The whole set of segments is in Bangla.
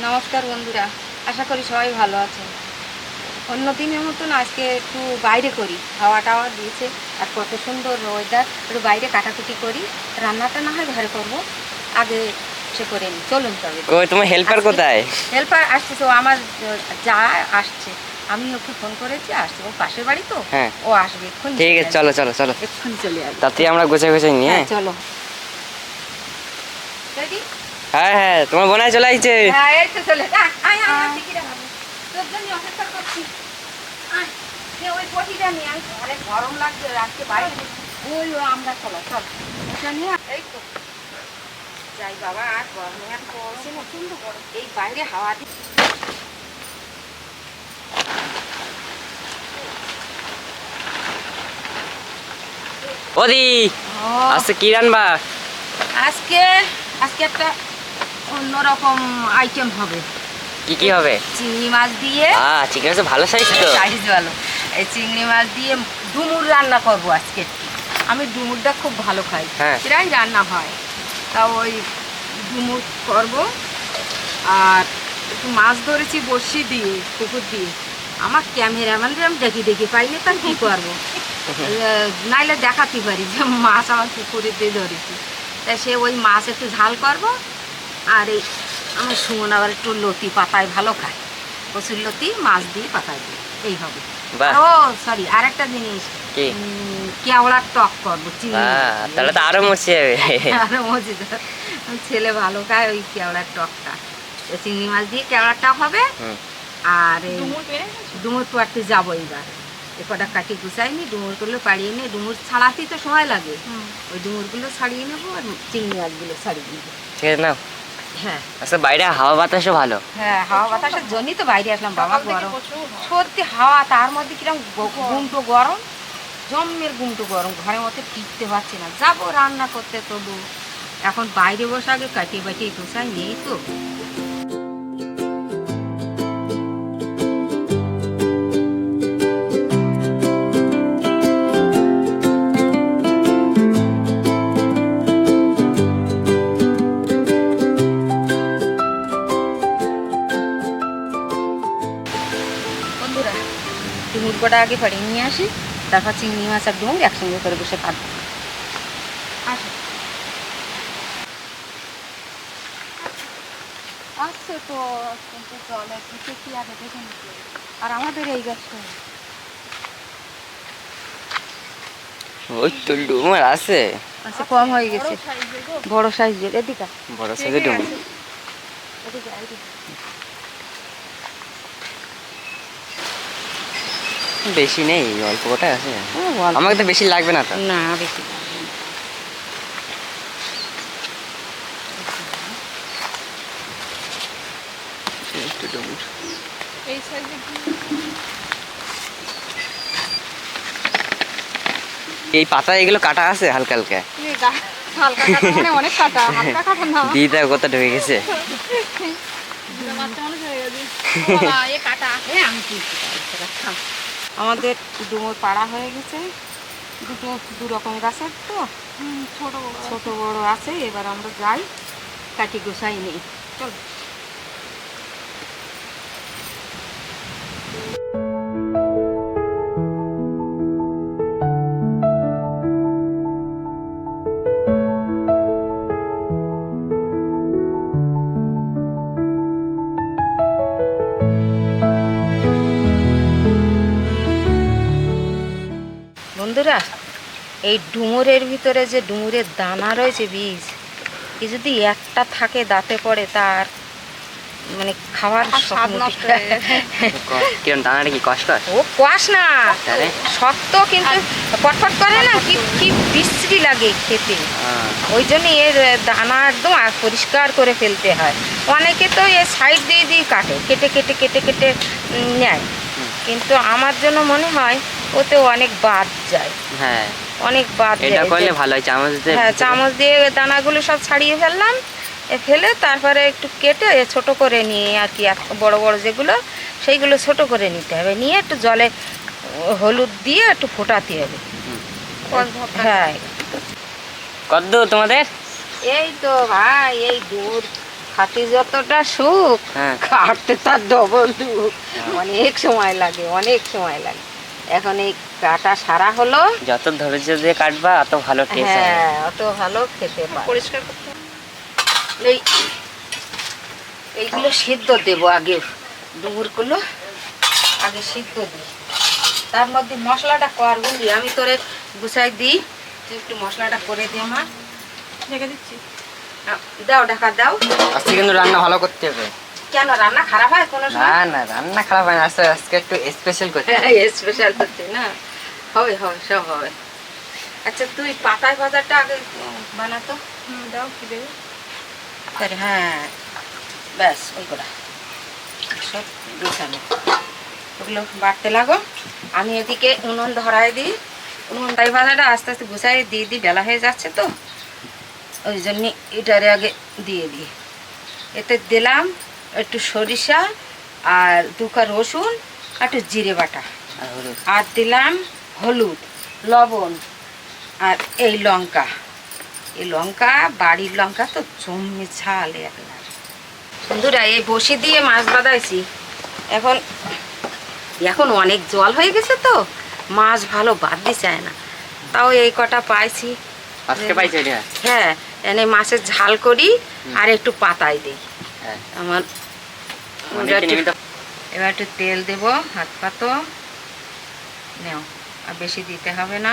নমস্কার বন্ধুরা আশা করি সবাই ভালো আছেন। অন্য দিনের মতন আজকে একটু বাইরে করি হাওয়া টাওয়া দিয়েছে আর কত সুন্দর ওয়েদার একটু বাইরে কাটাকুটি করি রান্নাটা না হয় ঘরে করব আগে সে করে নিই। চলুন তবে। তোমার হেল্পার কোথায়? হেল্পার আসছে তো আমার যা আসছে। আমি ওকে ফোন করেছি আসছে। ও পাশের বাড়ি তো? হ্যাঁ। ও আসবে এক্ষুনি ঠিক আছে চলো চলো চলো। এক্ষুনি চলে আসবে। তাতে আমরা গোছাই গোছাই নিয়ে। হ্যাঁ চলো। Ready? হ্যাঁ হ্যাঁ তোমার বোনাই চলে হ্যাঁ তো। যাই বাবা, আর গরমে আর পড়ছে না, কিন্তু গরম। এই বাইরে হাওয়া ওদি আজকে কি আজকে আজকে একটা অন্যরকম আইটেম হবে। কি কি হবে? চিংড়ি মাছ দিয়ে আহ চিকেন আছে ভালো সাইজ তো। সাইজ ভালো। এই চিংড়ি মাছ দিয়ে ডুমুর রান্না করব আজকে। আমি ডুমুরটা খুব ভালো খাই। হ্যাঁ। প্রায় রান্না হয়। তা ওই ডুমুর করব। আর একটু মাছ ধরেছি বড়শি দিয়ে পুকুর দিয়ে। আমার ক্যামেরাম্যানরা আমি দেখি দেখি পাইনি তার কী করব? নাইলে দেখাতে পারি যে মাছ আমার পুকুরে দিয়ে ধরেছি। তাই সে ওই মাছ একটু ঝাল করব। আর এই আমার সুমন আবার একটু লতি পাতায় ভালো খায়। কচুর লতি মাছ দিয়ে পাতায় দিয়ে। এই হবে। আর ও সরি আর একটা জিনিস কেওড়ার টক করব চিংড়ি। মাছ আহ, দিয়ে। তাহলে তো আরও মরছে যাবে আরও মজাদার ছেলে ভালো খায় ওই কেওড়ার টকটা। চিংড়ি মাছ দিয়ে কেওড়ার টক হবে। আর এই ডুমুর পাড়তে যাব এবার এ কটা কাটি গুছাইনি ডুমুরগুলো পাড়িয়ে নিয়ে ডুমুর ছাড়াতেই তো সময় লাগে। ওই ডুমুরগুলো ছাড়িয়ে নেব আর চিংড়ি মাছগুলো ছাড়িয়ে নেব। ঠিক আছে নাও। হ্যাঁ। আচ্ছা বাইরে হাওয়া বাতাসও ভালো। হ্যাঁ হাওয়া বাতাসের জন্যই তো বাইরে আসলাম বাবা গরম। সত্যি হাওয়া। তার মধ্যে কিরম গুমটো গরম জমের গুমটো গরম ঘরের মধ্যে টিকতে পারছি না। যাব রান্না করতে তবু এখন বাইরে বসে আগে কাটিয়ে বাটিয়ে গোসাই নেই তো। ডুমুর কটা আগে পাড়িয়ে নিয়ে আসি তারপর চিংড়ি মাছ আর ডুমুর একসঙ্গে করে বসে কাটবো আসো। আসছে তো কিন্তু জলে দিতে কি আগে দেখে নিতে আর আমাদের এই গাছটা ওই তো ডুমার আছে। আচ্ছা কম হয়ে গেছে। বড় সাইজের এদিকে। বড় সাইজের ডুমুর। এদিকে আয়, এদিকে। বেশি নেই অল্প কটা আছে। আমাকে তো বেশি লাগবে না তো। না বেশি এই পাতা এগুলো কাটা আছে হালকা হালকা? মানে দিদা কত ঢুকে গেছে? কাটা। আমি আমাদের ডুমুর পাড়া হয়ে গেছে। দুটো দু রকম গাছের তো। ছোট। ছোট বড় আছে। এবার আমরা যাই। কাটি গোসাই নেই চল। বন্ধুরা এই ডুমুরের ভিতরে যে ডুমুরের দানা রয়েছে বীজ এ যদি একটা থাকে দাঁতে পড়ে তার মানে খাওয়ার। কিরম দানাটা কি কষ্ট? ও কোয়াশ না। শক্ত কিন্তু পটপট করে না কি কি বিশ্রী লাগে খেতে। ওই জন্য এর দানা একদম পরিষ্কার করে ফেলতে হয়। অনেকে তো এর সাইড দিয়ে দিয়ে কাটে কেটে কেটে কেটে কেটে নেয়। কিন্তু আমার জন্য মনে হয় ওতে অনেক বাদ যায়। হ্যাঁ। অনেক বাদ এটা যায়। করলে ভালো হয় চামচ দিয়ে হ্যাঁ চামচ দিয়ে দানাগুলো সব ছাড়িয়ে ফেললাম। এ ফেলে তারপরে একটু কেটে ছোট করে নিয়ে আর কি বড় বড় যেগুলো সেইগুলো ছোট করে নিতে হবে। নিয়ে একটু জলে হলুদ দিয়ে একটু ফোটাতে হবে। হ্যাঁ। তোমাদের? এই তো ভাই এই দূর। খাটি যতটা সুখ হ্যাঁ। কাটতে তার ডবল দুঃখ। অনেক সময় লাগে অনেক সময় লাগে। এখন এই কাটা সারা হলো। যত ধৈর্য দিয়ে কাটবা অত ভালো টেস্ট হ্যাঁ অত ভালো খেতে পারে পরিষ্কার করতে হবে। এই এইগুলো সিদ্ধ দেবো আগে ডুমুরগুলো আগে সিদ্ধ দিই। তার মধ্যে মশলাটা করব নি। আমি তোরে গুছাই দিই। তুই একটু মশলাটা করে দে আমার ঢেকে দিচ্ছি। দাও ঢাকা দাও। আজকে কিন্তু রান্না ভালো করতে হবে। কেন রান্না খারাপ হয় কোনো না না রান্না খারাপ হয় না। আজকে আজকে একটু স্পেশাল করতে। স্পেশাল করতে না। হবে হবে সব হবে আচ্ছা তুই পাতায় ভাজাটা আগে বানাতো দাও কি দেবে? আরে হ্যাঁ ব্যাস ওই করা সব গুছানো ওগুলো বাড়তে লাগো। আমি এদিকে উনুন ধরাই দিই। উনুন তাই ভাজাটা আস্তে আস্তে গুছাই দিয়ে দিই বেলা হয়ে যাচ্ছে তো। ওই জন্যে এটারে আগে দিয়ে দিই। এতে দিলাম একটু সরিষা আর দুকা রসুন আর একটু জিরে বাটা। আর দিলাম হলুদ লবণ আর এই লঙ্কা। এই লঙ্কা বাড়ির লঙ্কা তো জমে ঝাল একবার বন্ধুরা এই বসি দিয়ে মাছ বাঁধাইছি। এখন এখন অনেক জল হয়ে গেছে তো মাছ ভালো বাঁধতে চায় না। তাও এই কটা পাইছি। হ্যাঁ এনে মাছের ঝাল করি আর একটু পাতায় দিই। হ্যাঁ। আমার এবার একটু তেল দেবো হাত পাতো নেও আর বেশি দিতে হবে না।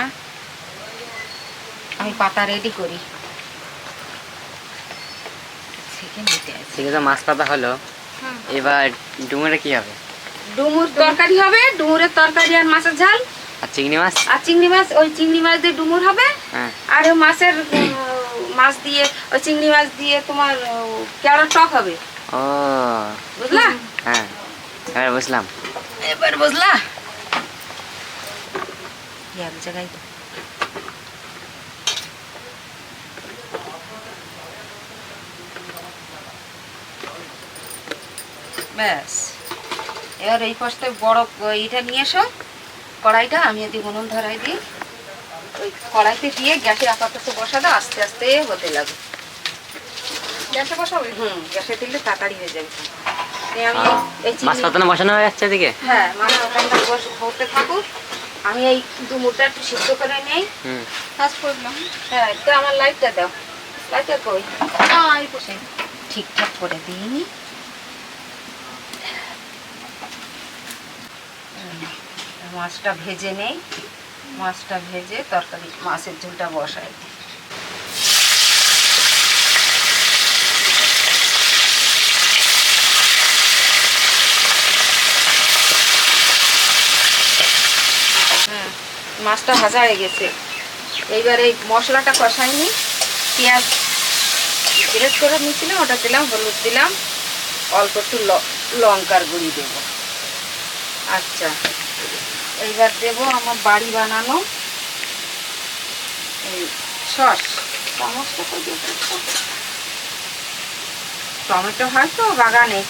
আমি পাতা রেডি করি। ঠিক আছে মাছ পাতা হলো। এবার ডুমুরে কি হবে? ডুমুর তরকারি হবে ডুমুরের তরকারি আর মাছের ঝাল। আর চিংড়ি মাছ? আর চিংড়ি মাছ ওই চিংড়ি মাছ দিয়ে ডুমুর হবে। হ্যাঁ। আর মাছের মাছ দিয়ে ওই চিংড়ি মাছ দিয়ে তোমার কেওড়া টক হবে। ও। বুঝলা হ্যাঁ এবার বুঝলাম এবার বুঝলা এক জায়গায় ব্যাস। এবার এই পাশে বড় এইটা নিয়ে এসো। কড়াইটা আমি যদি উনুন ধরাই দিই। ওই কড়াইতে দিয়ে গ্যাসে আপাতত বসা দাও আস্তে আস্তে হতে লাগে গ্যাসে বসাবে? হুম। গ্যাসে দিলে তাড়াতাড়ি হয়ে যাবে আমি এই মাছ পাতানো বসানো হয়ে যাচ্ছে এদিকে? হ্যাঁ মানে ওখানটা বস হতে থাকুক আমি এই ডুমুরটা একটু সিদ্ধ করে নেই। কাজ করলাম। হ্যাঁ আমার লাইটটা দাও। লাইটটা কই? হ্যাঁ এই বসে ঠিকঠাক করে দিই মাছটা ভেজে নেই। মাছটা ভেজে তরকারি মাছের ঝোলটা বসাই। দিই মাছটা ভাজা হয়ে গেছে। এইবার এই মশলাটা কষাইনি। পেঁয়াজ গ্রেট করে নিয়েছিলাম, ওটা দিলাম, হলুদ দিলাম। অল্প একটু লঙ্কার গুঁড়ি দেব। আচ্ছা এইবার দেব আমার বাড়ি বানানো এই সস। চামচটা টমেটো হয় তো বাগানে।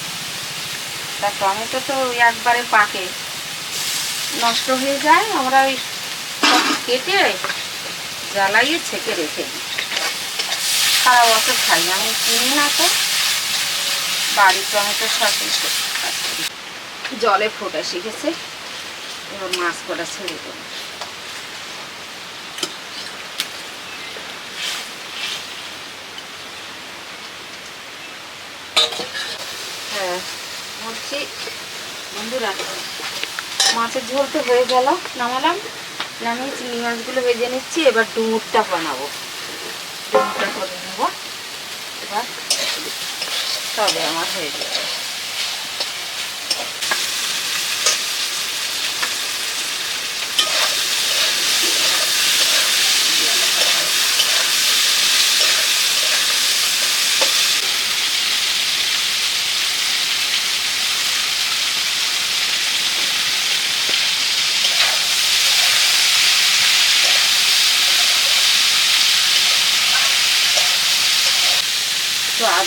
তা টমেটো তো একবারে পাকে। নষ্ট হয়ে যায়, আমরা ওই কেটে জ্বালাইয়ে ছেঁকে রেখে খাই। আমি কিনি না তো। বাড়ির টমেটো জলে ফোটা শিখেছে। এবার মাছ কটা ছেড়ে দেবো। হ্যাঁ বলছি, বন্ধুরা, মাছের ঝোল তো হয়ে গেল। নামালাম। নামিয়ে চিংড়ি মাছগুলো ভেজে নিচ্ছি, এবার ডুমুরটা বানাবো। ডুমুরটা করে নেব। এবার তবে আমার হয়ে যাবে।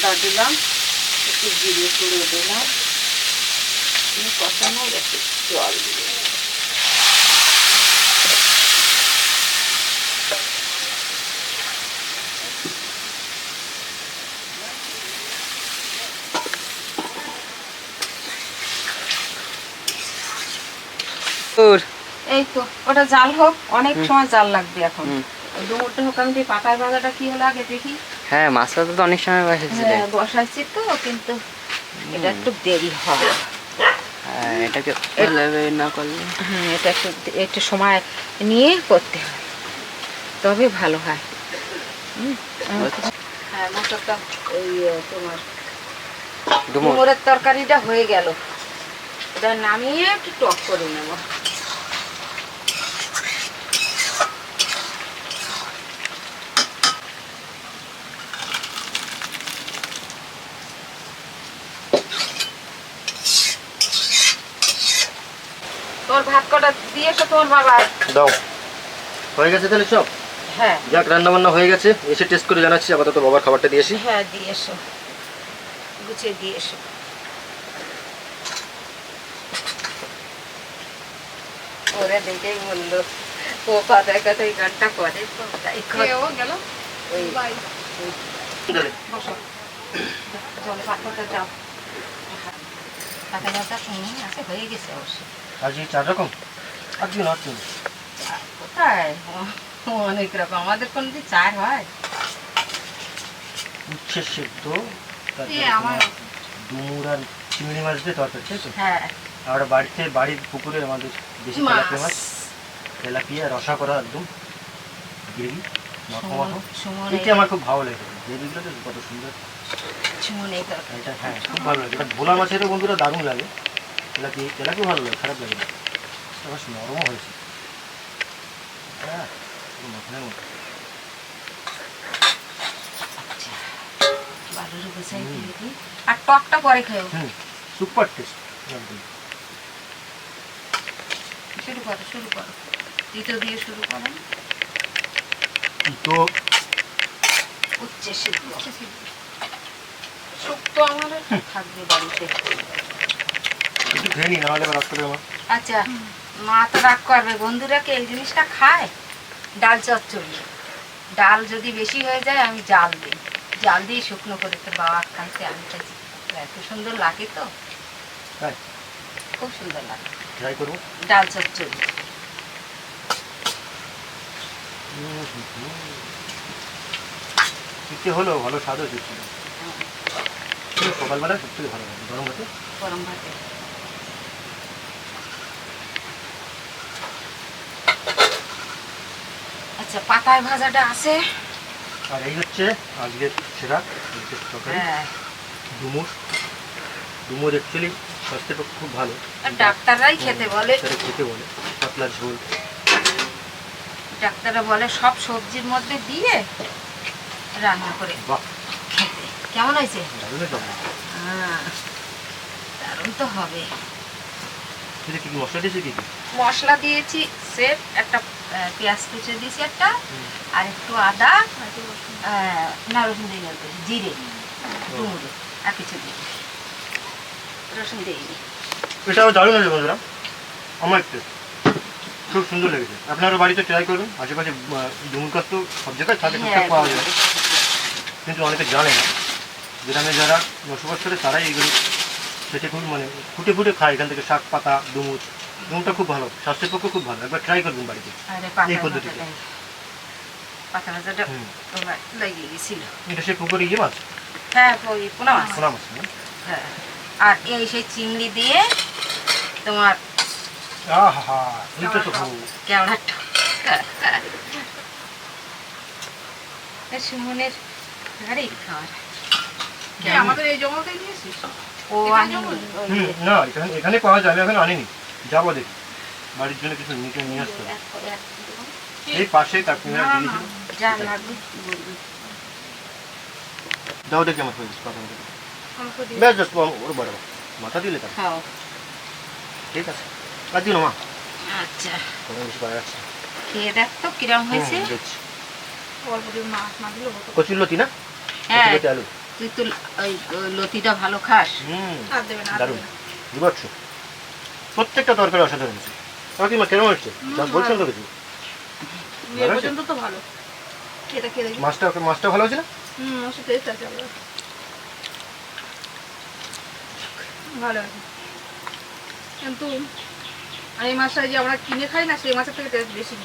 আদা দিলাম একটু জিরে করে দিলাম। কষানো একটু জল জাল হোক অনেক সময় জাল লাগবে এখন। ডুমুরটা হোক আমি পাতায় ভাঙাটা কি হলো আগে দেখি। হ্যাঁ মাছটা তো অনেক সময় বসেছিল হ্যাঁ বসাচ্ছি তো কিন্তু এটা একটু দেরি হবে হ্যাঁ এটাকে না করলে। হ্যাঁ এটা একটু একটু সময় নিয়ে করতে হয়। তবে ভালো হয়। হুম, হ্যাঁ মটরটা ওই তোমার ডুমুর। ডুমুরের তরকারিটা হয়ে গেল। এটা নামিয়ে একটু টক করে নেব। তোর ভাত কটা দিয়েছ তোমার বাবা। দাও। হয়ে গেছে তাহলে সব? হ্যাঁ। যাক রান্না বান্না হয়ে গেছে। এসে টেস্ট করে জানাচ্ছি আপাতত বাবার খাবারটা দিয়েছি হ্যাঁ দিয়ে এসো। গুছিয়ে দিয়ে এসো। ওরা দেখেই বলল ও কথায় কথায় গানটা করে তো তাই গেল? ওই বসো। জলে পাতাটা দাও। পাতা গাছটা শুনে আছে হয়ে গেছে অবশ্য চার রকম না কোথায়? অনেক রকম। আমাদের কোনো দিন চার হয়? উচ্ছে সেদ্ধ ডুমুর আর চিংড়ি মাছ দিয়ে তরকারি তাই তো? হ্যাঁ। আমরা বাড়িতে বাড়ির পুকুরে আমাদের দেশি তেলাপিয়া মাছ তেলাপিয়া রসা করা একদম গ্রেভি মাখো মাখো। সুমন আমার খুব ভালো লাগে। গ্রেভিগুলো তো কত সুন্দর। এটা হ্যাঁ খুব ভালো লাগে। ভোলা মাছেরও বন্ধুরা দারুণ লাগে। তেলাপি তেলাপিও ভালো লাগে খারাপ লাগে না। বেশ নরমও হয়েছে। হ্যাঁ মতো। দিয়ে দিই আর টকটা পরে খেও সুপার টেস্ট শুরু করো শুরু করো। তিতো দিয়ে শুরু করো। তো উচ্চে সিদ্ধ। শুক্তো আমার থাকবে বাড়িতে। নি আবার রাস্তা আচ্ছা মা তো রাগ করবে। বন্ধুরা কি এই জিনিসটা খায়? ডাল চচ্চড়ি। ডাল যদি বেশি হয়ে যায় আমি জাল দিই। জাল দিয়ে শুকনো করে তো বাবা খাইতে আমি খাইছি। এত সুন্দর লাগে তো। খুব সুন্দর লাগে। ট্রাই করব। ডাল চচ্চড়ি। ঠিকই হলো ভালো স্বাদ হয়েছে। সকালবেলা সব থেকে ভালো লাগে গরম ভাতে। গরম ভাতে। আচ্ছা পাতায় ভাজাটা আছে। আর এই হচ্ছে আজকের সেরা আজকের তরকারি। হ্যাঁ। ডুমুর। ডুমুর অ্যাকচুয়ালি স্বাস্থ্যের পক্ষে খুব ভালো। আর ডাক্তাররাই খেতে বলে। খেতে বলে পাতলা ঝোল। ডাক্তাররা বলে সব সবজির মধ্যে দিয়ে রান্না করে বাহ। খেতে। কেমন হয়েছে? দারুণ তো। হবে। কি কি? মশলা দিয়েছে সেট একটা পেঁয়াজ কুচে দিয়েছি একটা আর একটু আদা না রসুন দিয়ে গেল জিরে ডুমুরে আর কিছু দিই রসুন দিইনি এটাও দারুণ হয়েছে বন্ধুরা। আমার একটু খুব সুন্দর লেগেছে। আপনারা বাড়িতে ট্রাই করবেন। আশেপাশে আহ, ডুমুর গাছ তো সব জায়গায় থাকে হ্যাঁ, পাওয়া যায়। কিন্তু অনেকে জানে না। গ্রামে যারা বসবাস করে তারাই এগুলো খেতে খুব মানে ফুটে ফুটে খায়। এখান থেকে শাক পাতা ডুমুর ডুমুরটা খুব ভালো স্বাস্থ্যের পক্ষে খুব ভালো। একবার ট্রাই করবেন বাড়িতে। এই পদ্ধতিতে। এটা সে পুকুরে ইয়ে মাছ? হ্যাঁ পোনা মাছ। পোনা মাছ হ্যাঁ। আর এই সেই চিংড়ি দিয়ে তোমার আহা তো কেমন একটা এ সুমনের আরে খাওয়ার আমাদের এই জঙ্গলটাই নিয়েছিস? ও আনি না এখানে পাওয়া যাবে এখন আনিনি। যাব দেখি। বাড়ির জন্য কিছু নিতে নিয়ে আসতে হবে। এই পাশে দিয়েছিল দাও দেখি আমার কথা বলতে ব্যাস ওর বড় মাথা দিলে তার ঠিক আছে। আর মা। আচ্ছা। কোনো বেশি করা যাচ্ছে খেয়ে দেখ তো কিরম হয়েছে? কচুর লতি না? হ্যাঁ। তুই তো লতিটা ভালো খাস। হুম। দারুণ। প্রত্যেকটা তরকারি অসাধারণ হচ্ছে কাকিমা কেমন হচ্ছে যা বলছেন তো কিছু মাছটা মাছটা ভালো না? আছে কিন্তু এই মাছটা যে আমরা কিনে খাই না সেই মাছের থেকে টেস্ট বেশি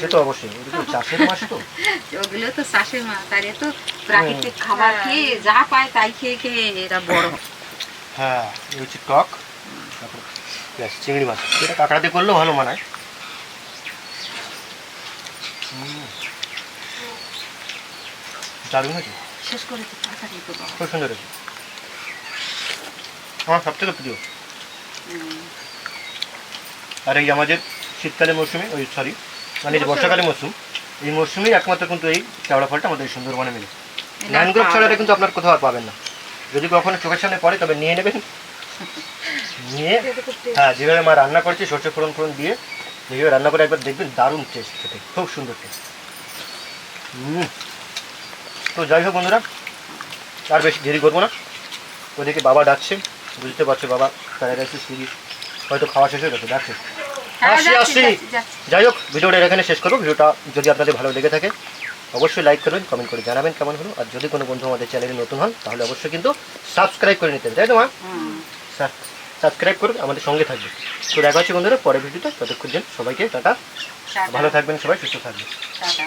সে তো অবশ্যই। চাষের মাছ তো। ওগুলো তো চাষের মাছ আর তো প্রাকৃতিক খাবার খেয়ে যা পায় তাই খেয়ে খেয়ে এরা বড়। হ্যাঁ এই হচ্ছে টক ব্যাস চিংড়ি মাছ। এটা কাঁকড়া দিয়ে করলেও ভালো মানায়। দারুণ হয়েছে। খুব সুন্দর হয়েছে। আমার সব থেকে প্রিয়। আর এই আমাদের শীতকালের মৌসুমে ওই সরি মানে বর্ষাকালের মৌসুম এই মৌসুমেই একমাত্র কিন্তু এই কেওড়া ফলটা আমাদের সুন্দরবনে মেলে। ম্যানগ্রোভ ছাড়া এটা কিন্তু আপনার কোথাও আর পাবেন না। যদি কখনো চোখের সামনে পড়ে তবে নিয়ে নেবেন। নিয়ে হ্যাঁ যেভাবে মা রান্না করেছে সর্ষে ফোড়ন ফোড়ন দিয়ে যেভাবে রান্না করে একবার দেখবেন দারুণ টেস্ট খেতে খুব সুন্দর টেস্ট হুম তো যাই হোক বন্ধুরা আর বেশি দেরি করব না। ওদিকে বাবা ডাকছে বুঝতে পারছ বাবা ফ্রাইড রাইসের সিঁড়ি হয়তো খাওয়া শেষ হয়ে গেছে ডাকছে আসি আসি। যাই হোক ভিডিওটা এখানে শেষ করব। ভিডিওটা যদি আপনাদের ভালো লেগে থাকে অবশ্যই লাইক করবেন কমেন্ট করে জানাবেন কেমন হলো। আর যদি কোনো বন্ধু আমাদের চ্যানেলে নতুন হন তাহলে অবশ্যই কিন্তু সাবস্ক্রাইব করে নিতেন তাই তো মা। সাবস্ক্রাইব করুন আমাদের সঙ্গে থাকবে তো দেখা হচ্ছে বন্ধুরা পরের ভিডিওতে। ততক্ষণ সবাইকে টাটা, ভালো থাকবেন সবাই সুস্থ থাকবেন। টাটা।